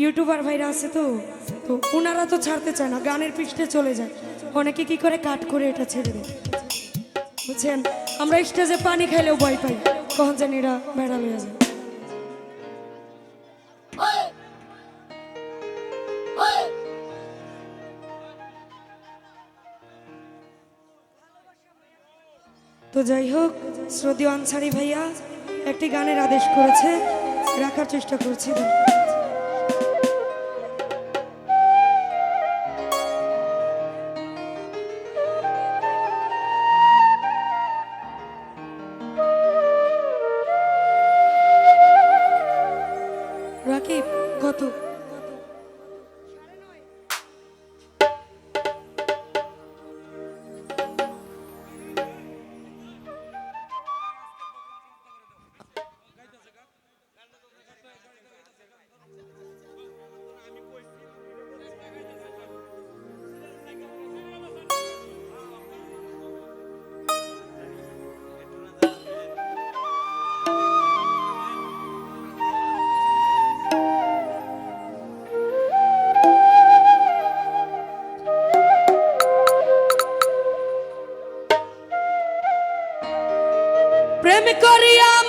YouTuber ভাইরা আছে তো তো ওনারা তো ছাড়তে চায় না, গানের পৃষ্ঠে চলে যায়। অনেকে কি করে কাট করে এটা ছেড়ে দেয়। বুঝছেন? আমরা স্টেজে পানি খাইলেও ভয় পাই, কখন জানি এরা বেড়া হয়ে যায়। তো যাই হোক, শ্রদ্ধীয় আনসারি ভাইয়া, একটি গানের আদেশ করেছে, রাখার চেষ্টা করছি। করিয়া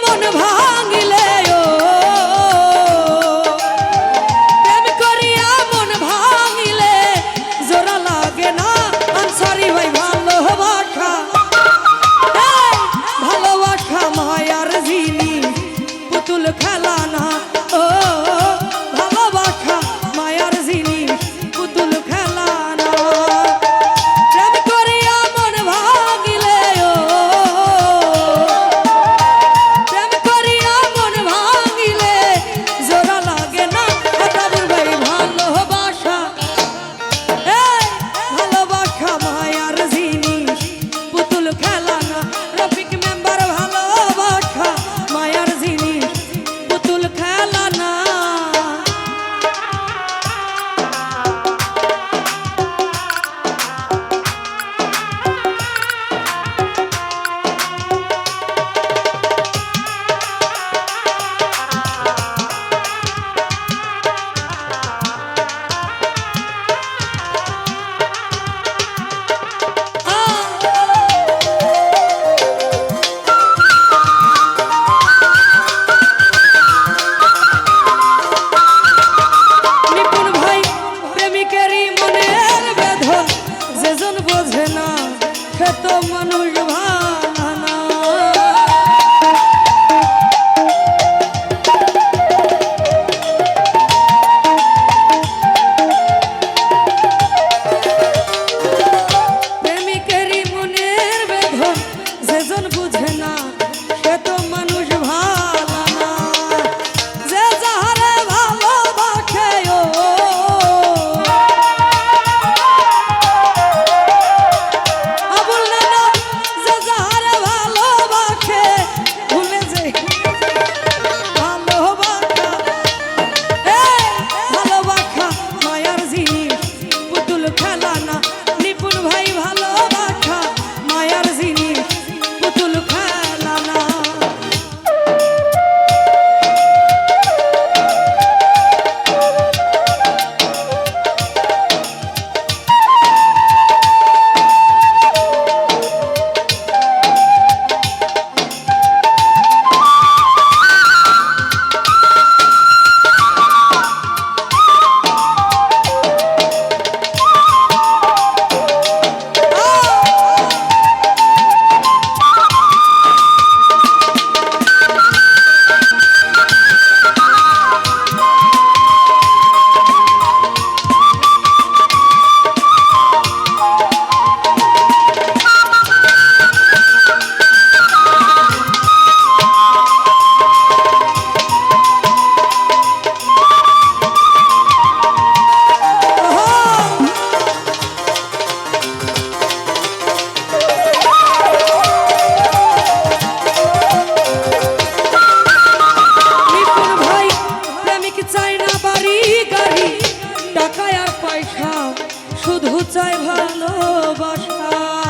শুধু চাই ভালোবাসা।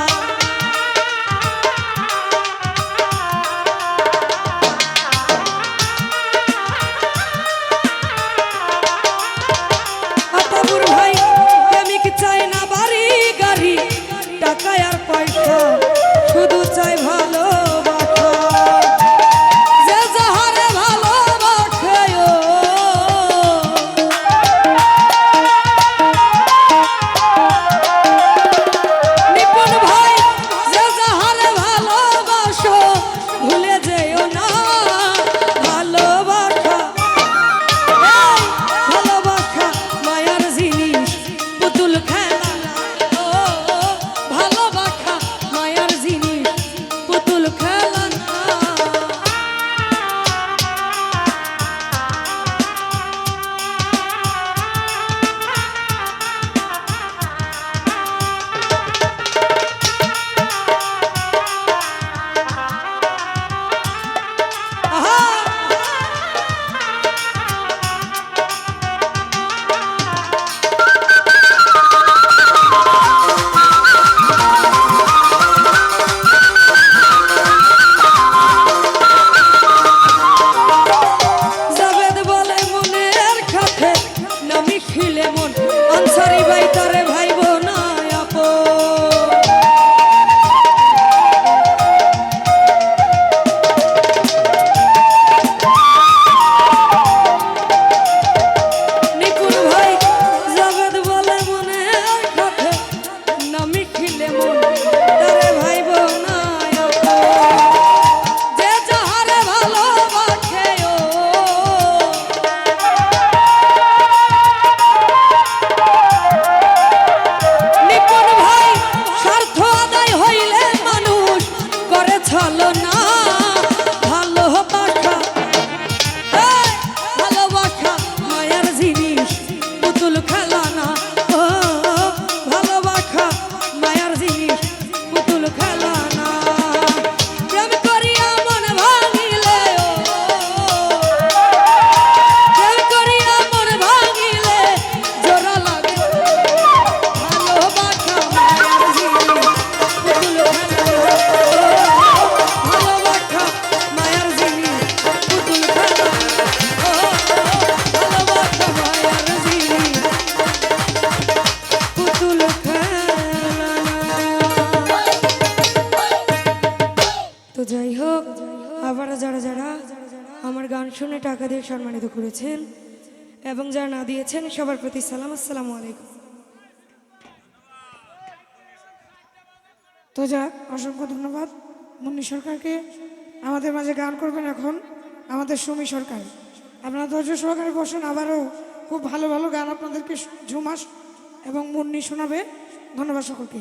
সম্মানিত করেছেন এবং যারা না দিয়েছেন, সবার প্রতি সালাম, আসসালামু আলাইকুম। তো যাক, অসংখ্য ধন্যবাদ। মুন্নি সরকারকে আমাদের মাঝে গান করবেন এখন আমাদের সুমি সরকার। আপনারা ধৈর্য সহকারে বসুন, আবারও খুব ভালো ভালো গান আপনাদেরকে ঝুমাস এবং মুন্নি শোনাবে। ধন্যবাদ সকলকে।